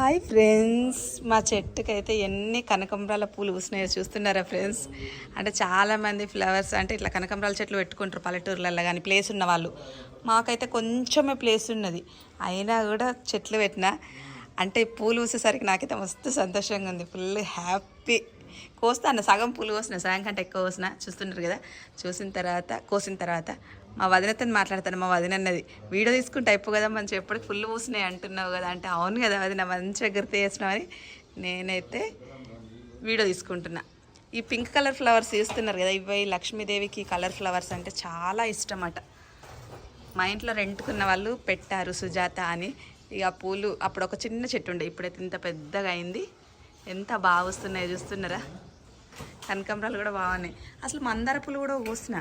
Hi friends. మా చెట్టుకి అయితే ఎన్ని కనకంబరాల పూలు పూసినాయో చూస్తున్నారా ఫ్రెండ్స్? అంటే చాలామంది ఫ్లవర్స్ అంటే ఇట్లా కనకంబరాల చెట్లు పెట్టుకుంటారు పల్లెటూర్లలో కానీ ప్లేస్ ఉన్న వాళ్ళు. మాకైతే కొంచెమే ప్లేస్ ఉన్నది. అయినా కూడా చెట్లు పెట్టినా. అంటే పూలు పూసేసరికి నాకైతే మస్తు సంతోషంగా ఉంది. ఫుల్ హ్యాపీ కోస్తాను సగం పూలు కోసిన సగం కంటే ఎక్కువ కోసిన చూస్తున్నారు కదా? చూసిన తర్వాత కోసిన తర్వాత మా వదినతో మాట్లాడతాను మా వదిన అన్నది వీడియో తీసుకుంటే అయిపో కదా మంచి ఎప్పటికి ఫుల్ పూసినాయి అంటున్నావు కదా అంటే అవును కదా వదిన మంచిగా గుర్తు చేసినామని నేనైతే వీడియో తీసుకుంటున్నా. ఈ పింక్ కలర్ ఫ్లవర్స్ చూస్తున్నారు కదా ఇవి లక్ష్మీదేవికి కలర్ ఫ్లవర్స్ అంటే చాలా ఇష్టం అట మా ఇంట్లో రెంట్కున్న వాళ్ళు పెట్టారు సుజాత అని. ఇక పూలు అప్పుడు ఒక చిన్న చెట్టు ఉండే ఇప్పుడైతే ఇంత పెద్దగా అయింది. ఎంత బాగా వస్తున్నాయో చూస్తున్నారా? కనకాంబరాలు కూడా బాగున్నాయి. అసలు మందార పూలు కూడా పూసిన.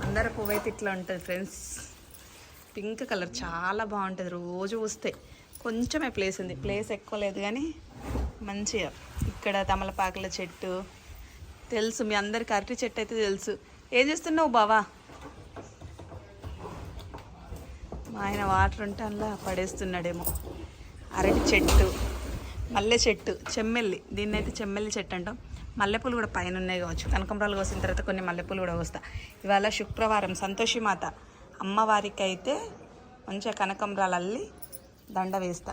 మందార పువ్వు అయితే ఇట్లా ఉంటుంది ఫ్రెండ్స్. పింక్ కలర్ చాలా బాగుంటుంది. రోజు పూస్తాయి కొంచెమే ప్లేస్ ఉంది. ప్లేస్ ఎక్కువ లేదు కానీ మంచిగా. ఇక్కడ తమలపాకుల చెట్టు. తెలుసు మీ అందరికి అరటి చెట్టు అయితే తెలుసు. ఏం చేస్తున్నావు బావా? మా ఆయన వాటర్ ఉంటే పడేస్తున్నాడేమో. అరటి చెట్టు. మల్లె చెట్టు చెమ్మెల్లి. దీన్ని అయితే చెమ్మెల్లి చెట్టు అంటాం. మల్లెపూలు కూడా పైన ఉన్నాయి కావచ్చు. కనకంబరాలు కోసిన తర్వాత కొన్ని మల్లెపూలు కూడా వస్తా ఇవాళ శుక్రవారం సంతోషి మాత అమ్మవారికి అయితే మంచిగా కనకంబరాలు అల్లి దండ వేస్తా.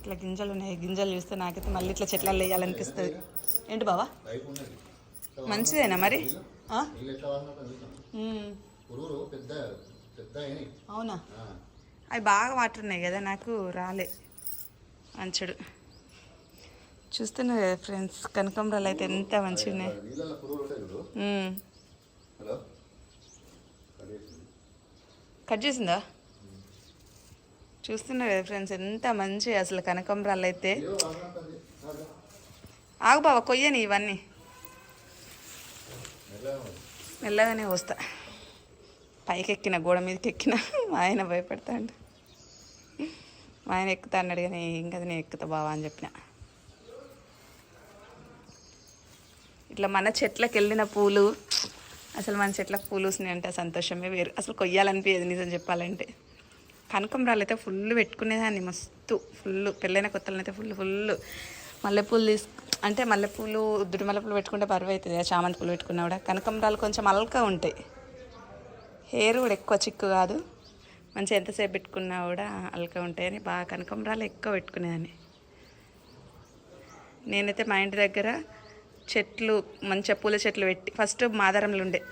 ఇట్లా గింజలు ఉన్నాయి. గింజలు చూస్తే నాకైతే మళ్ళీ ఇట్లా చెట్లలో వేయాలనిపిస్తుంది. ఏంటి బావా? మంచిదేనా మరి? అవునా? అవి బాగా వాటర్ ఉన్నాయి కదా నాకు రాలే. మంచుడు చూస్తున్నారు కదా ఫ్రెండ్స్ కనకంబరాలు అయితే ఎంత మంచిగా ఉన్నాయి. కట్ చేసిందా చూస్తున్నారు కదా ఫ్రెండ్స్ ఎంత మంచి అసలు కనకంబరాలు అయితే. ఆగు. బావ కొయ్యని ఇవన్నీ. మెల్లగానే వస్తా పైకి ఎక్కిన గోడ మీదకి ఎక్కిన మా ఆయన భయపెడతాడు మా ఆయన ఎక్కుతా అన్నాడు కానీ ఏం కదా నేను ఎక్కుతా బావా అని చెప్పిన. ఇట్లా మన చెట్లకు వెళ్ళిన పూలు అసలు మన చెట్లకు పూలు వస్తున్నాయి అంటే సంతోషమే వేరు. అసలు కొయ్యాలనిపించేది నిజం చెప్పాలంటే. కనకంబరాలు అయితే ఫుల్ పెట్టుకునేదాన్ని మస్తు ఫుల్ పెళ్ళైన కొత్తలనైతే అయితే ఫుల్ ఫుల్ మల్లెపూలు తీసు అంటే మల్లెపూలు ఉద్దుడి మల్లెపూలు పెట్టుకుంటే బరువు అవుతుంది చామంతి పూలు పెట్టుకున్నా కూడా కనకంబరాలు కొంచెం అల్కా ఉంటాయి. హెయిర్ కూడా ఎక్కువ చిక్కు కాదు. మంచిగా ఎంతసేపు పెట్టుకున్నా కూడా అల్క ఉంటాయని బాగా కనకంబరాలు ఎక్కువ పెట్టుకునేదాన్ని. నేనైతే మా ఇంటి దగ్గర చెట్లు మంచిగా పూల చెట్లు పెట్టి ఫస్ట్ మాదారంలో ఉండే.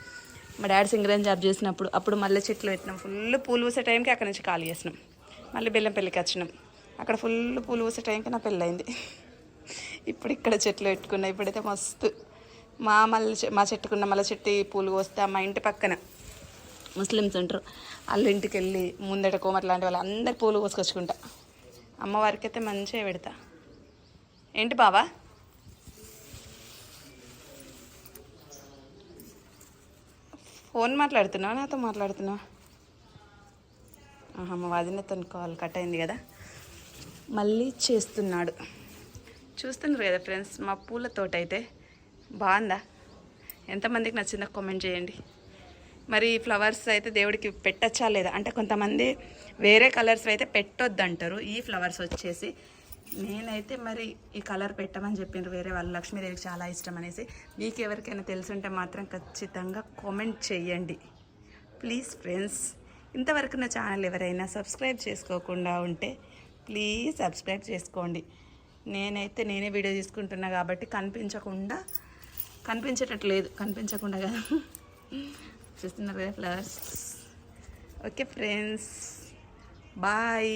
మా డాడీ సింగరేం జాబ్ చేసినప్పుడు అప్పుడు మళ్ళీ చెట్లు పెట్టినాం. ఫుల్ పూలు పూసే టైంకి అక్కడ నుంచి ఖాళీ చేసినాం. మళ్ళీ బెల్లం పెళ్ళికి వచ్చినాం. అక్కడ ఫుల్ పూలు పూసే టైంకి నా పెళ్ళయింది. ఇప్పుడు ఇక్కడ చెట్లు పెట్టుకున్నా ఇప్పుడైతే మస్తు. మా మల్లె చె- మా చెట్టుకున్న మల్లె చెట్టు పూలు కోస్తే మా ఇంటి పక్కన. ముస్లిమ్స్ ఉంటారు వాళ్ళ ఇంటికి వెళ్ళి ముందట కోమట్ లాంటి వాళ్ళు అందరు పూలు కోసుకొచ్చుకుంటా అమ్మవారికి అయితే మంచిగా పెడతా. ఏంటి బావా? ఫోన్ మాట్లాడుతున్నావా? నాతో మాట్లాడుతున్నావా? ఆహా మా వదినతో కాల్ కట్ అయింది కదా. మళ్ళీ చేస్తున్నాడు. చూస్తున్నారు కదా ఫ్రెండ్స్ మా పూల తోట అయితే బాగుందా? ఎంతమందికి నచ్చిందో కామెంట్ చేయండి. మరి ఈ ఫ్లవర్స్ అయితే దేవుడికి పెట్టచ్చా లేదా? అంటే కొంతమంది వేరే కలర్స్ అయితే పెట్టొద్దు అంటారు ఈ ఫ్లవర్స్ వచ్చేసి. నేనైతే మరి ఈ కలర్ పెట్టమని చెప్పిండ్రు వేరే వాళ్ళు. లక్ష్మీదేవికి చాలా ఇష్టం అనేసి. మీకు ఎవరికైనా తెలుసుంటే మాత్రం ఖచ్చితంగా కామెంట్ చేయండి. ప్లీజ్ ఫ్రెండ్స్ ఇంతవరకు నా ఛానల్ ఎవరైనా సబ్స్క్రైబ్ చేసుకోకుండా ఉంటే ప్లీజ్ సబ్స్క్రైబ్ చేసుకోండి. నేనైతే నేనే వీడియో తీసుకుంటున్నా కాబట్టి కనిపించకుండా కనిపించేటట్టు లేదు. కనిపించకుండా కదా. చూస్తున్నారు కదా ఫ్లవర్స్ ఓకే ఫ్రెండ్స్ బాయ్